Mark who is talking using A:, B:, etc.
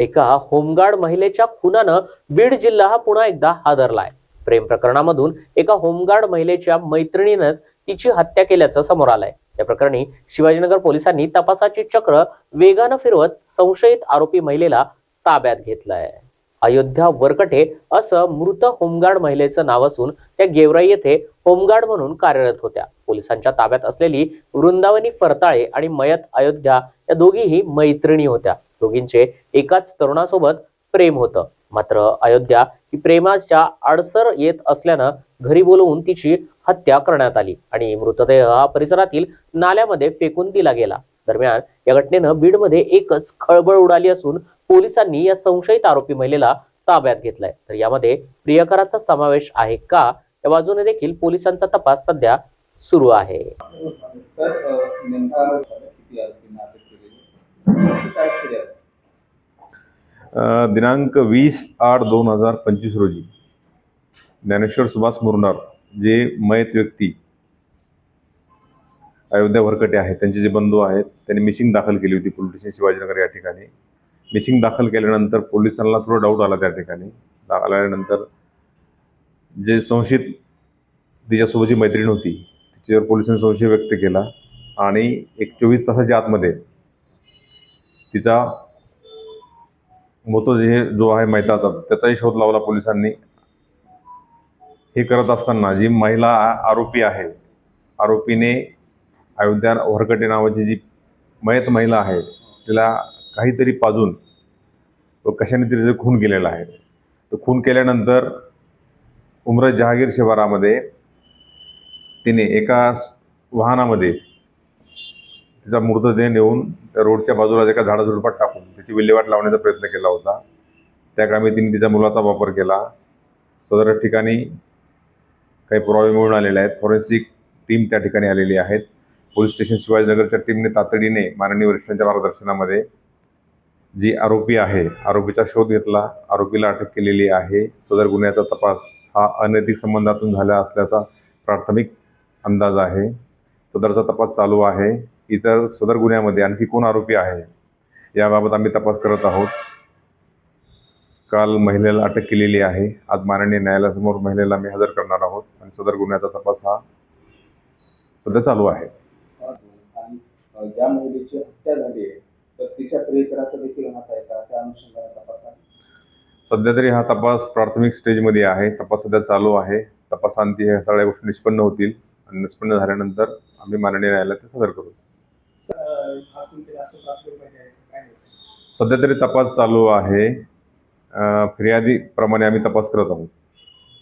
A: एका होमगार्ड महिलेच्या खुनानं बीड जिल्हा हा पुन्हा एकदा हादरलाय. प्रेम प्रकरणामधून एका होमगार्ड महिलेच्या मैत्रिणीनंच तिची हत्या केल्याचं समोर आलंय. या प्रकरणी शिवाजीनगर पोलिसांनी तपासाची चक्र वेगानं फिरवत संशयित आरोपी महिलेला ताब्यात घेतलंय. अयोध्या वरकटे असं मृत होमगार्ड महिलेचं नाव असून त्या गेवराई येथे होमगार्ड म्हणून कार्यरत होत्या. पोलिसांच्या ताब्यात असलेली वृंदावनी फरताळे आणि मयत अयोध्या या दोघीही मैत्रिणी होत्या. दोघींचे एकाच तरुणासोबत प्रेम होतं. मात्र अयोध्या ही प्रेमाच्या आडसर येत असल्यानं घरी बोलवून तिची हत्या करण्यात आली आणि मृतदेह हा परिसरातील नाल्यामध्ये फेकून दिला गेला. दरम्यान या घटनेनं बीडमध्ये एकच खळबळ उडाली असून पोलिसांनी या संशयित आरोपी महिलेला ताब्यात घेतलाय. तर यामध्ये प्रियकराचा समावेश आहे का? या बाजूने देखील पोलिसांचा तपास सध्या सुरू आहे.
B: दिनांक वीस आठ दोन हजार पंचवीस रोजी ज्ञानेश्वर सुभाष मुरनार जे मयत व्यक्ती अयोध्या भरकटे आहेत त्यांचे जे बंधू आहेत त्यांनी मिशिंग दाखल केली होती पोलीस स्टेशन शिवाजीनगर या ठिकाणी. मिशिंग दाखल केल्यानंतर पोलिसांना थोडा डाऊट आला त्या ठिकाणी. दा- आल्यानंतर जे संशयित तिच्यासोबतची मैत्रीण होती तिच्यावर पोलिसांनी संशय व्यक्त केला आणि एक चोवीस तासाच्या आतमध्ये तिचा मृतदेह जो आहे मैताचा त्याचाही शोध लावला पोलिसांनी. हे करत असताना जी महिला आरोपी आहे आरोपीने अयोध्या वरकटे नावाची जी मयत महिला आहे तिला काहीतरी पाजून व कशाने तिचं खून केलेला आहे. तो खून केल्यानंतर उमरत जहागीर शिवारामध्ये तिने एका वाहनामध्ये तिचा मृतदेह नेऊन त्या रोडच्या बाजूला एका झाडाझुडपात टाकून त्याची विल्हेवाट लावण्याचा प्रयत्न केला होता. त्या कामी तिने तिच्या मुलाचा वापर केला. सदर ठिकाणी काही पुरावे मिळून आलेले आहेत. फॉरेन्सिक टीम त्या ठिकाणी आलेली आहेत. पोलीस स्टेशन शिवाजीनगरच्या टीमने तातडीने माननीय वरिष्ठांच्या मार्गदर्शनामध्ये जी आरोपी आहे आरोपीचा शोध घेतला. आरोपीला अटक केलेली आहे. सदर गुन्ह्याचा तपास हा अनैतिक संबंधातून झाला असल्याचा प्राथमिक अंदाज आहे. सदरचा तपास चालू आहे. इतर सदर गुन्ह्यामध्ये आणखी कोण आरोपी आहे? याबाबत आम्ही तपास करत आहोत. काल महिलेला अटक केलेली आहे. आज माननीय न्यायालयासमोर महिलेला आम्ही हजर करणार आहोत आणि सदर गुन्ह्याचा तपास हा सध्या चालू आहे.
C: आणि अ, ज्या महिलेची हत्या झाली आहे तर तिच्या प्रियकराचा देखील हात आहे का? त्या अनुषंगाने तपास आहे
B: सध्या तरी हा तपास प्राथमिक स्टेजमध्ये आहे. तपास सध्या चालू आहे. तपासांती ह्या सगळ्या गोष्टी निष्पन्न होतील आणि निष्पन्न झाल्यानंतर आम्ही माननीय न्यायालयात सादर करू. सध्या तरी तपास चालू आहे. फिर्यादी फिर्यादीप्रमाणे आम्ही तपास करत आहोत.